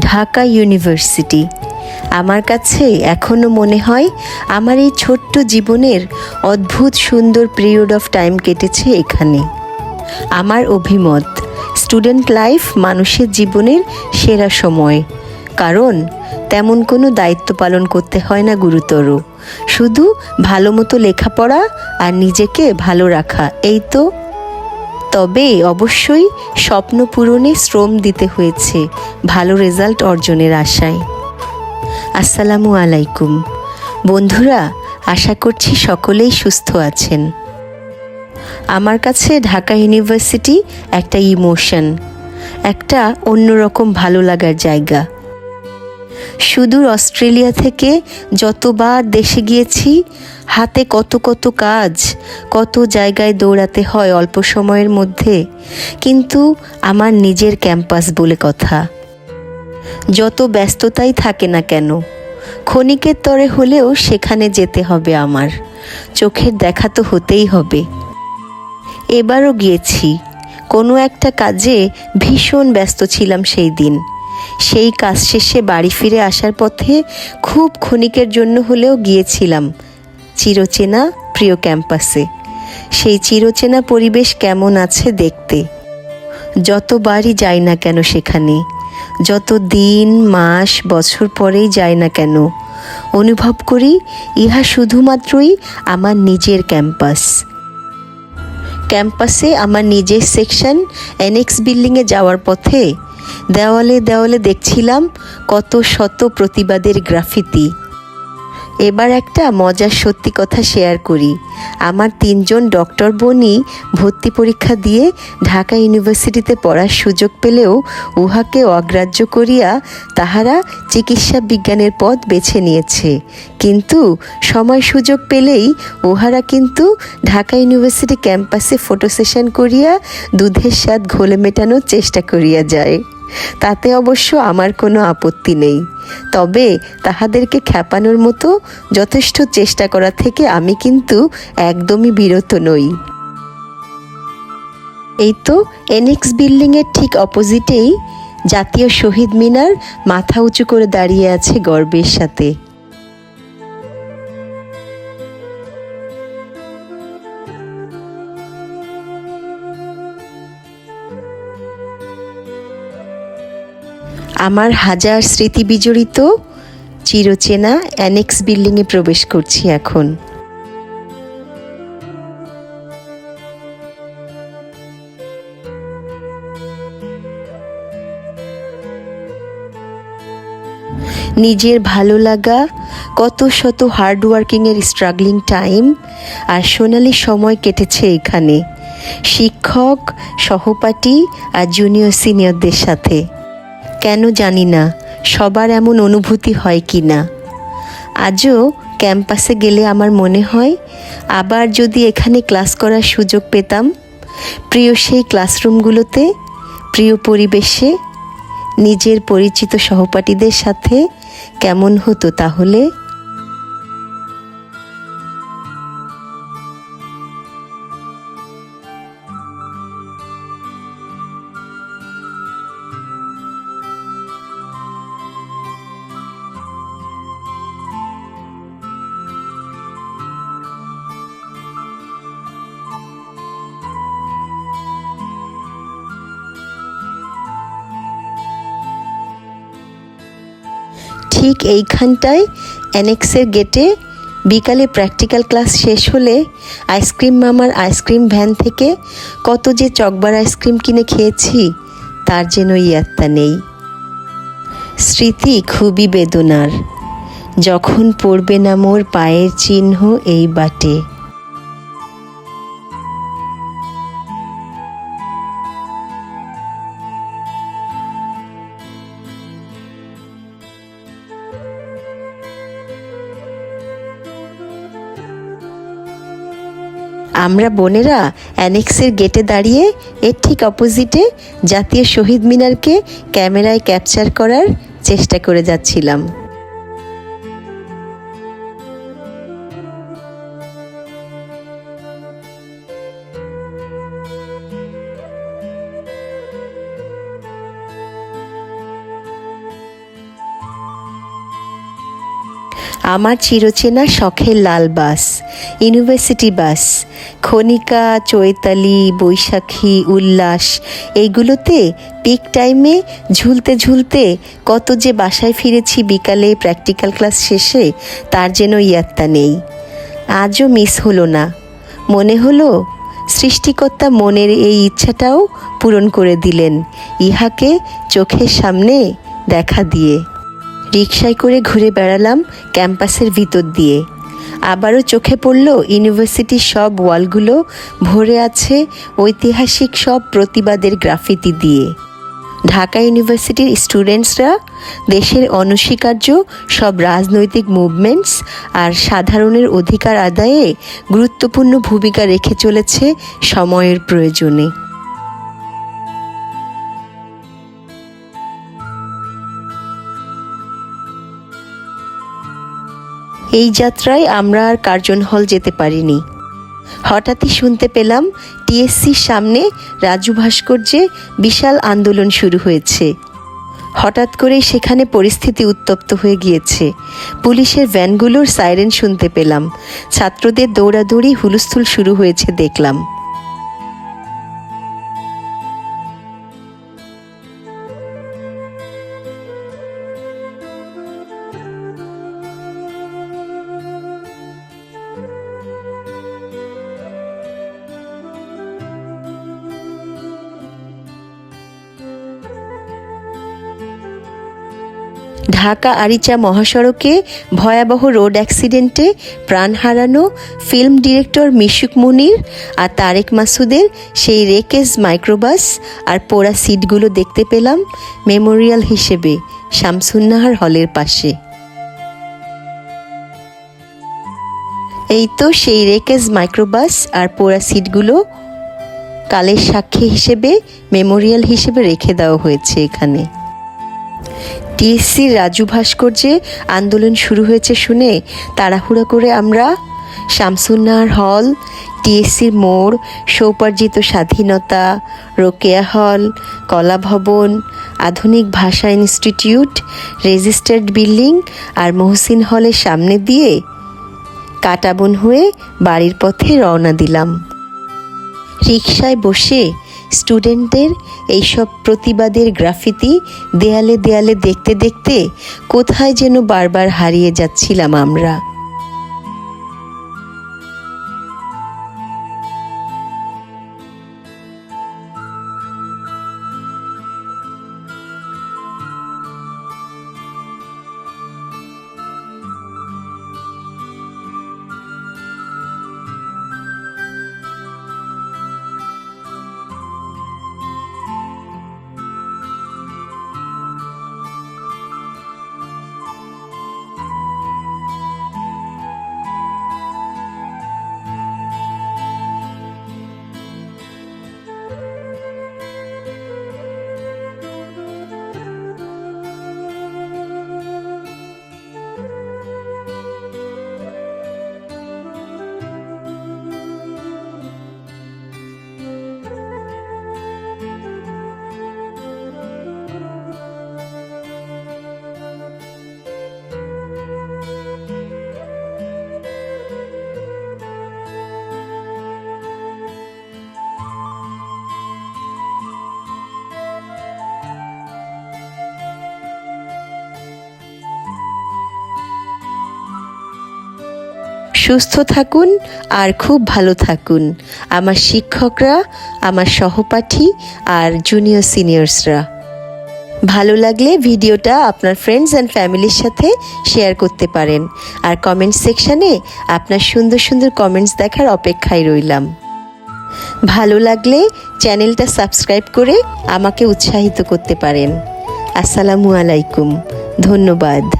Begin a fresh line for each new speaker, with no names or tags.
Dhaka university. আমার কাছে এখনও মনে হয় আমার এই ছোট্ট জীবনের অদ্ভুত সুন্দর পিরিয়ড অফ টাইম কেটেছে এখানে। আমার অভিমত স্টুডেন্ট লাইফ মানুষের জীবনের সেরা সময়। কারণ তেমন কোনো দায়িত্ব পালন করতে হয় না গুরুতর। শুধু ভালো মতো লেখাপড়া আর নিজেকে ভালো রাখা, এই তো তবে অবশ্যই স্বপ্ন পূরণে শ্রম দিতে হয়েছে। ভালো রেজাল্ট অর্জনের আশায়। আসসালামু আলাইকুম। বন্ধুরা, আশা করছি সকলেই সুস্থ আছেন। আমার কাছে ঢাকা ইউনিভার্সিটি একটা ইমোশন, একটা অন্যরকম ভালো লাগার জায়গা। সুদূর অস্ট্রেলিয়া থেকে যতবার দেশে গিয়েছি, হাতে কত কত কাজ, কত জায়গায় দৌড়াতে হয় অল্প সময়ের মধ্যে। কিন্তু আমার নিজের ক্যাম্পাস বলে কথা। যত ব্যস্ততাই থাকে না কেন, ক্ষণিকের তরে হলেও সেখানে যেতে হবে আমার। চোখের দেখা তো হতেই হবে। এবারও গিয়েছি। কোনো একটা কাজে ভীষণ ব্যস্ত ছিলাম সেই দিন। সেই কাজ শেষে বাড়ি ফিরে আসার পথে খুব ক্ষণিকের জন্য হলেও গিয়েছিলাম চিরচেনা প্রিয় ক্যাম্পাসে। সেই চিরচেনা পরিবেশ কেমন আছে দেখতে। যতবারই যাই না কেন সেখানে, যত দিন, মাস, বছর পরেই যাই না কেন, অনুভব করি ইহা শুধুমাত্রই আমার নিজের ক্যাম্পাস। ক্যাম্পাসে আমার নিজের সেকশন এনএক্স বিল্ডিংয়ে যাওয়ার পথে দেওয়ালে দেওয়ালে দেখছিলাম কত শত প্রতিবাদের গ্রাফিতি। এবার একটা মজার সত্যি কথা শেয়ার করি। আমার তিনজন ডক্টর বোনই ভর্তি পরীক্ষা দিয়ে ঢাকা ইউনিভার্সিটিতে পড়ার সুযোগ পেলেও উহাকে অগ্রাহ্য করিয়া তাহারা চিকিৎসা বিজ্ঞানের পথ বেছে নিয়েছে। কিন্তু সময় সুযোগ পেলেই উহারা কিন্তু ঢাকা ইউনিভার্সিটি ক্যাম্পাসে ফটো সেশন করিয়া দুধের স্বাদ ঘোলে মেটানোর চেষ্টা করিয়া যায়। তাতে অবশ্য আমার কোনো আপত্তি নেই। তবে তাহাদেরকে খ্যাপানোর মতো যথেষ্ট চেষ্টা করা থেকে আমি কিন্তু একদমই বিরত নই। এই তো এনএক্স বিল্ডিংয়ের ঠিক অপোজিটেই জাতীয় শহীদ মিনার মাথা উঁচু করে দাঁড়িয়ে আছে গর্বের সাথে। আমার হাজার স্মৃতি বিজড়িত, চিরচেনা অ্যানেক্স বিল্ডিংয়ে প্রবেশ করছি এখন। নিজের ভালো লাগা, কত শত হার্ডওয়ার্কিংয়ের স্ট্রাগলিং টাইম আর সোনালি সময় কেটেছে এখানে। শিক্ষক, সহপাঠী আর জুনিয়র সিনিয়রদের সাথে। কেন জানি না, সবার এমন অনুভূতি হয় কি না। আজও ক্যাম্পাসে গেলে আমার মনে হয়, আবার যদি এখানে ক্লাস করার সুযোগ পেতাম, প্রিয় সেই ক্লাসরুমগুলোতে, প্রিয় পরিবেশে, নিজের পরিচিত সহপাঠীদের সাথে কেমন হতো তাহলে? ঠিক এইখানটায় অ্যানেক্সের গেটে বিকালে প্র্যাকটিক্যাল ক্লাস শেষ হলে আইসক্রিম মামার আইসক্রিম ভ্যান থেকে কত যে চকবার আইসক্রিম কিনে খেয়েছি, তার যেন ইয়াত্তা নেই। স্মৃতি খুবই বেদনার। যখন পড়বে না মোর পায়ের চিহ্ন এই বাটে। আমরা বোনেরা অ্যানেক্সের গেটে দাঁড়িয়ে এর ঠিক অপোজিটে জাতীয় শহীদ মিনারকে ক্যামেরায় ক্যাপচার করার চেষ্টা করে যাচ্ছিলাম। আমার চিরচেনা শখের লাল bus, university bus, Khanika, Chaitali, Baishakhi, Ullash, এইগুলোতে পিক টাইমে ঝুলতে ঝুলতে কত যে বাসায় ফিরেছি বিকালে প্র্যাকটিক্যাল ক্লাস শেষে, তার যেন ইয়াত্তা নেই। আজও মিস হলো না। মনে হলো সৃষ্টিকর্তা মনের এই ইচ্ছাটাও পূরণ করে দিলেন, ইহাকে চোখের সামনে দেখা দিয়ে। রিকশায় করে ঘুরে বেড়ালাম ক্যাম্পাসের ভিতর দিয়ে। আবারও চোখে পড়ল ইউনিভার্সিটির সব ওয়ালগুলো, ভরে আছে ঐতিহাসিক সব প্রতিবাদের গ্রাফিতি দিয়ে। ঢাকা ইউনিভার্সিটির স্টুডেন্টসরা, দেশের অনস্বীকার্য সব রাজনৈতিক মুভমেন্টস আর সাধারণের অধিকার আদায়ে গুরুত্বপূর্ণ ভূমিকা রেখে চলেছে সময়ের প্রয়োজনে। এই যাত্রায় আমরা আর কার্জন হল যেতে পারিনি। হঠাৎই শুনতে পেলাম টিএসসির সামনে রাজু ভাস্কর্যে বিশাল আন্দোলন শুরু হয়েছে। হঠাৎ করেই সেখানে পরিস্থিতি উত্তপ্ত হয়ে গিয়েছে। পুলিশের ভ্যানগুলোর সাইরেন শুনতে পেলাম। ছাত্রদের দৌড়াদৌড়ি হুলস্থুল শুরু হয়েছে, দেখলাম। ঢাকা আরিচা মহাসড়কে ভয়াবহ রোড অ্যাক্সিডেন্টে প্রাণ হারানো ফিল্ম ডিরেক্টর মিশুক মুনির আর তারেক মাসুদের সেই রেকেজ মাইক্রোবাস আর পোড়া সিটগুলো দেখতে পেলাম মেমোরিয়াল হিসেবে শামসুন্নাহার হলের পাশে। এই তো সেই রেকেজ মাইক্রোবাস আর পোড়া সিটগুলো কালের সাক্ষী হিসেবে, মেমোরিয়াল হিসেবে রেখে দেওয়া হয়েছে এখানে। টিএসসি রাজু ভাস্কর্যে আন্দোলন শুরু হয়েছে শুনে তাড়াহুড়া করে আমরা শামসুন্নাহার হল, টিএসসির মোড়, সৌপার্জিত স্বাধীনতা, রোকেয়া হল কলা ভবন আধুনিক ভাষা ইনস্টিটিউট, রেজিস্টার্ড বিল্ডিং আর মহসিন হলের সামনে দিয়ে কাটাবন হয়ে বাড়ির পথে রওনা দিলাম। রিকশায় বসে স্টুডেন্টদের এইসব প্রতিবাদের গ্রাফিতি দেয়ালে দেয়ালে দেখতে দেখতে কোথায় যেন বারবার হারিয়ে যাচ্ছিলাম আমরা। সুস্থ থাকুন আর খুব ভালো থাকুন। আমার শিক্ষকরা, আমার সহপাঠী আর জুনিয়র সিনিয়র্সরা ভালো লাগলে ভিডিওটা আপনার ফ্রেন্ডস অ্যান্ড ফ্যামিলির সাথে শেয়ার করতে পারেন। আর কমেন্ট সেকশানে আপনার সুন্দর সুন্দর কমেন্টস দেখার অপেক্ষায় রইলাম। ভালো লাগলে চ্যানেলটা সাবস্ক্রাইব করে আমাকে উৎসাহিত করতে পারেন। আসসালামু আলাইকুম। ধন্যবাদ।